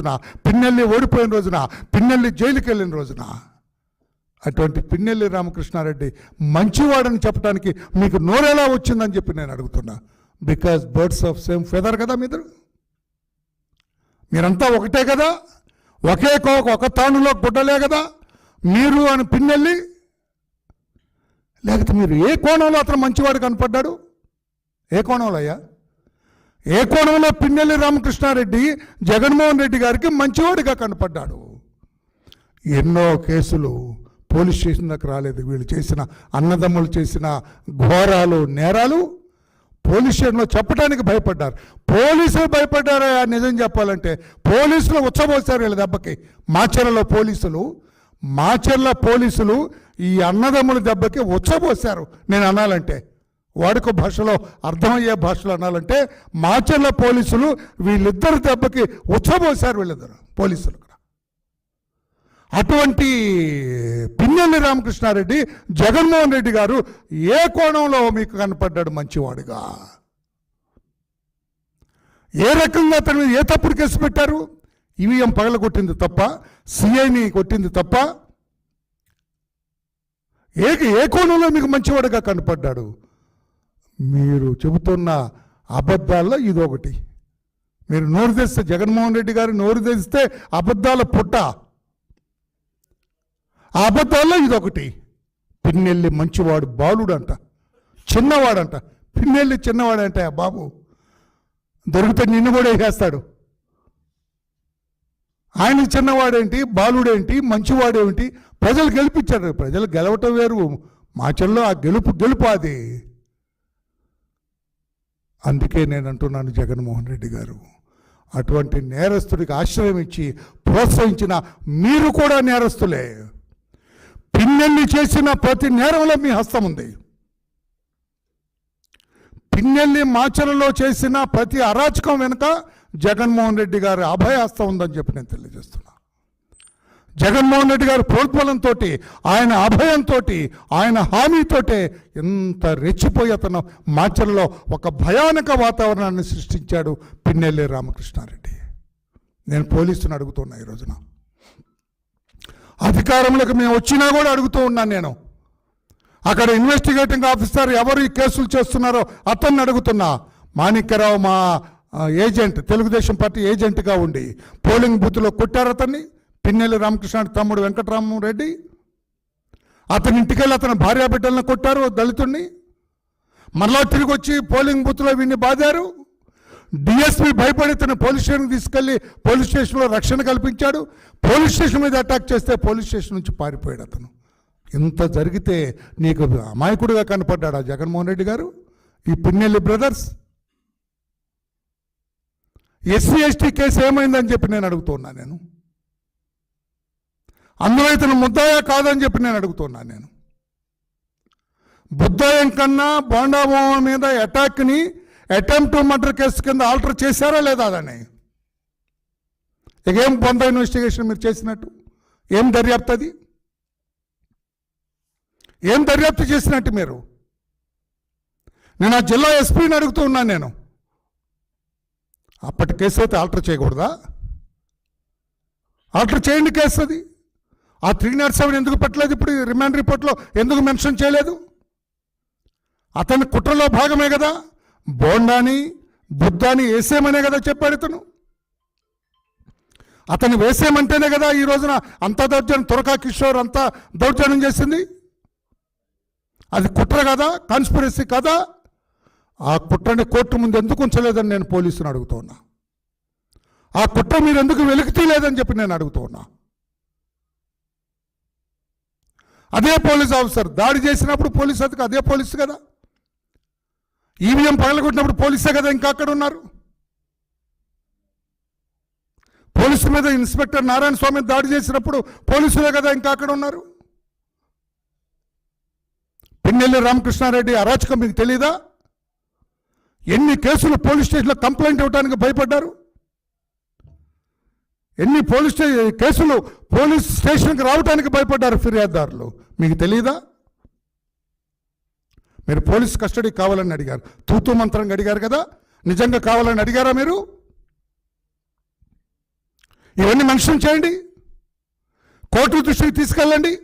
రోజున పిన్నెల్లి ఓడిపోయిన రోజున పిన్నెల్లి జైలుకి వెళ్ళిన రోజున అటువంటి పిన్నెల్లి రామకృష్ణారెడ్డి మంచివాడని చెప్పడానికి మీకు నోరెలా వచ్చిందని చెప్పి నేను అడుగుతున్నా. Because birds of same feather కదా మీరు మీరంతా ఒకటే కదా? ఒకే కోక ఒక తానులో గుడ్డలే కదా? మీరు అని పిన్నెల్లి? లేకపోతే మీరు ఏ కోణంలో అతను మంచివాడు కనపడ్డాడు? ఏ కోణంలో అయ్యా? ఏ కోణంలో పిన్నెల్లి రామకృష్ణారెడ్డి జగన్మోహన్ రెడ్డి గారికి మంచివాడిగా కనపడ్డాడు? ఎన్నో కేసులు పోలీస్ స్టేషన్ దగ్గర రాలేదు. వీళ్ళు చేసిన అన్నదమ్ములు చేసిన ఘోరాలు నేరాలు పోలీస్ స్టేషన్లో చెప్పడానికి భయపడ్డారు. పోలీసులు భయపడ్డారా? నిజం చెప్పాలంటే పోలీసులు ఉచ్చబోసారు వీళ్ళ దెబ్బకి. మాచర్లలో పోలీసులు మాచర్ల పోలీసులు ఈ అన్నదమ్ముల దెబ్బకి ఉచ్చబోసారు. నేను అనాలంటే వాడుక భాషలో అర్థమయ్యే భాషలో అనాలంటే మాచర్ల పోలీసులు వీళ్ళిద్దరు దెబ్బకి ఉచ్చబోసారు వీళ్ళిద్దరు పోలీసులు అటువంటి పిన్నెల్లి రామకృష్ణారెడ్డి జగన్మోహన్ రెడ్డి గారు ఏ కోణంలో మీకు కనపడ్డాడు మంచివాడుగా? ఏ రకంగా అతని మీద ఏ తప్పుడు కేసు పెట్టారు? ఈవీఎం పగల కొట్టింది తప్ప సిఐని కొట్టింది తప్ప ఏ ఏ కోణంలో మీకు మంచివాడుగా కనపడ్డాడు? మీరు చెబుతున్న అబద్ధాల్లో ఇదొకటి. మీరు నోరు తెస్తే జగన్మోహన్ రెడ్డి గారు నోరు తెస్తే అబద్ధాల పుట్ట. ఆ అబద్ధాల్లో ఇదొకటి. పిన్నెల్లి మంచివాడు బాలుడంట చిన్నవాడంట. పిన్నెల్లి చిన్నవాడంట బాబు దొరికితే నిన్ను కూడా వేసేస్తాడు. ఆయన చిన్నవాడేంటి బాలుడేంటి మంచివాడేంటి ప్రజలు గెలిపించారు. ప్రజలు గెలవటం వేరు. మాచల్లో ఆ గెలుపు గెలుపు అది. అందుకే నేను అంటున్నాను జగన్మోహన్ రెడ్డి గారు అటువంటి నేరస్తుడికి ఆశ్రయం ఇచ్చి ప్రోత్సహించిన మీరు కూడా నేరస్తులే. పిన్నెల్లి చేసిన ప్రతి నేరంలో మీ హస్తం ఉంది. పిన్నెల్లి మాచలలో చేసిన ప్రతి అరాచకం వెనుక జగన్మోహన్ రెడ్డి గారి అభయహస్తం ఉందని చెప్పి నేను తెలియజేస్తున్నా. జగన్మోహన్ రెడ్డి గారి ప్రోత్బలంతో ఆయన అభయంతో ఆయన హామీతోటే ఎంత రెచ్చిపోయి అతను మాచర్లో ఒక భయానక వాతావరణాన్ని సృష్టించాడు పిన్నెల్లి రామకృష్ణారెడ్డి. నేను పోలీసుని అడుగుతున్నా ఈ రోజున. అధికారంలోకి మేము వచ్చినా కూడా అడుగుతూ ఉన్నాను నేను. అక్కడ ఇన్వెస్టిగేటింగ్ ఆఫీసర్ ఎవరు ఈ కేసులు చేస్తున్నారో అతన్ని అడుగుతున్నా. మాణిక్యరావు మా ఏజెంట్ తెలుగుదేశం పార్టీ ఏజెంట్గా ఉండి పోలింగ్ బూత్లో కొట్టారు అతన్ని. పిన్నెల్లి రామకృష్ణ తమ్ముడు వెంకటరామరెడ్డి అతని ఇంటికెళ్ళి అతని భార్యా బిడ్డలను కొట్టారు దళితుడిని మరలా తిరిగి వచ్చి పోలింగ్ బూత్లో వీడిని బాదారు. డిఎస్పీ భయపడి తన పోలీస్ స్టేషన్కి తీసుకెళ్ళి పోలీస్ స్టేషన్లో రక్షణ కల్పించాడు. పోలీస్ స్టేషన్ మీద అటాక్ చేస్తే పోలీస్ స్టేషన్ నుంచి పారిపోయాడు అతను. ఇంత జరిగితే నీకు అమాయకుడిగా కనపడ్డాడా జగన్మోహన్ రెడ్డి గారు? ఈ Pinnelli brothers? SC ST case ఏమైందని చెప్పి నేను అడుగుతున్నా నేను. అందులో ఇతను ముద్దాయా కాదని చెప్పి నేను అడుగుతున్నాను నేను. బుద్ధాయం కన్నా బోండాబోమన్ మీద అటాక్ని అటెంప్ట్ మర్డర్ కేసు కింద ఆల్టర్ చేశారా లేదా అదని ఇకేం ఏం బొంద ఇన్వెస్టిగేషన్ మీరు చేసినట్టు? ఏం దర్యాప్తు అది? ఏం దర్యాప్తు చేసినట్టు మీరు? నేను ఆ జిల్లా ఎస్పీని అడుగుతూ ఉన్నాను నేను. అప్పటి కేసు అయితే ఆల్టర్ చేయకూడదా? ఆల్టర్ చేయండి కేసు అది. ఆ త్రీ నాట్ సెవెన్ ఎందుకు పెట్టలేదు ఇప్పుడు రిమాండ్ రిపోర్ట్లో? ఎందుకు మెన్షన్ చేయలేదు? అతని కుట్రలో భాగమే కదా. బోండాని బుద్ధాని వేసేమనే కదా చెప్పాడు ఇతను. అతను వేసేమంటేనే కదా ఈ రోజున అంత దౌర్జన్యం తురకా కిషోర్ అంతా దౌర్జన్యం చేసింది. అది కుట్ర కదా? కాన్స్పిరసీ కదా? ఆ కుట్రని కోర్టు ముందు ఎందుకు ఉంచలేదని నేను పోలీసుని అడుగుతున్నా? ఆ కుట్ర మీరు ఎందుకు వెలికి తీయలేదని చెప్పి నేను అడుగుతున్నా? అదే పోలీస్ ఆఫీసర్. దాడి చేసినప్పుడు పోలీస్ అధికారి అదే పోలీసు కదా? ఈవీఎం పగలగొట్టినప్పుడు పోలీసే కదా ఇంకా అక్కడ ఉన్నారు? పోలీసు మీద ఇన్స్పెక్టర్ నారాయణ స్వామి దాడి చేసినప్పుడు పోలీసులే కదా ఇంకా అక్కడ ఉన్నారు? పిన్నెల్లి రామకృష్ణారెడ్డి అరాచకం మీకు తెలీదా? ఎన్ని కేసులు పోలీస్ స్టేషన్లో కంప్లైంట్ ఇవ్వడానికి భయపడ్డారు? ఎన్ని పోలీస్ స్టేషన్ కేసులు పోలీస్ స్టేషన్కి రావడానికి భయపడ్డారు ఫిర్యాదుదారులు? మీకు తెలియదా మీరు పోలీస్ కస్టడీ కావాలని అడిగారు. తూతూ మంత్రంగా అడిగారు కదా? నిజంగా కావాలని అడిగారా మీరు? ఇవన్నీ మెన్షన్ చేయండి. కోర్టు దృష్టికి తీసుకెళ్ళండి.